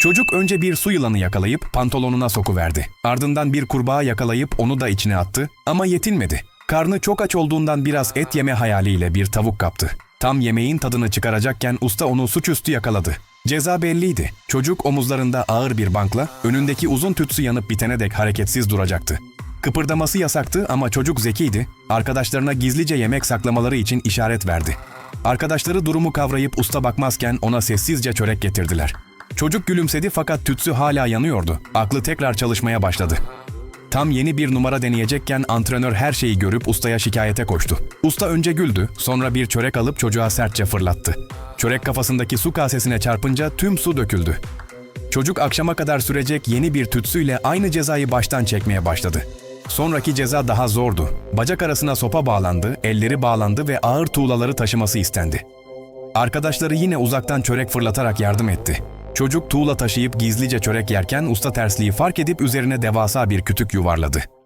Çocuk önce bir su yılanı yakalayıp pantolonuna sokuverdi. Ardından bir kurbağa yakalayıp onu da içine attı ama yetinmedi. Karnı çok aç olduğundan biraz et yeme hayaliyle bir tavuk kaptı. Tam yemeğin tadını çıkaracakken usta onu suçüstü yakaladı. Ceza belliydi. Çocuk omuzlarında ağır bir bankla önündeki uzun tütsü yanıp bitene dek hareketsiz duracaktı. Kıpırdaması yasaktı ama çocuk zekiydi. Arkadaşlarına gizlice yemek saklamaları için işaret verdi. Arkadaşları durumu kavrayıp usta bakmazken ona sessizce çörek getirdiler. Çocuk gülümsedi fakat tütsü hala yanıyordu. Aklı tekrar çalışmaya başladı. Tam yeni bir numara deneyecekken antrenör her şeyi görüp ustaya şikayete koştu. Usta önce güldü, sonra bir çörek alıp çocuğa sertçe fırlattı. Çörek kafasındaki su kasesine çarpınca tüm su döküldü. Çocuk akşama kadar sürecek yeni bir tütsüyle aynı cezayı baştan çekmeye başladı. Sonraki ceza daha zordu. Bacak arasına sopa bağlandı, elleri bağlandı ve ağır tuğlaları taşıması istendi. Arkadaşları yine uzaktan çörek fırlatarak yardım etti. Çocuk tuğla taşıyıp gizlice çörek yerken usta tersliği fark edip üzerine devasa bir kütük yuvarladı.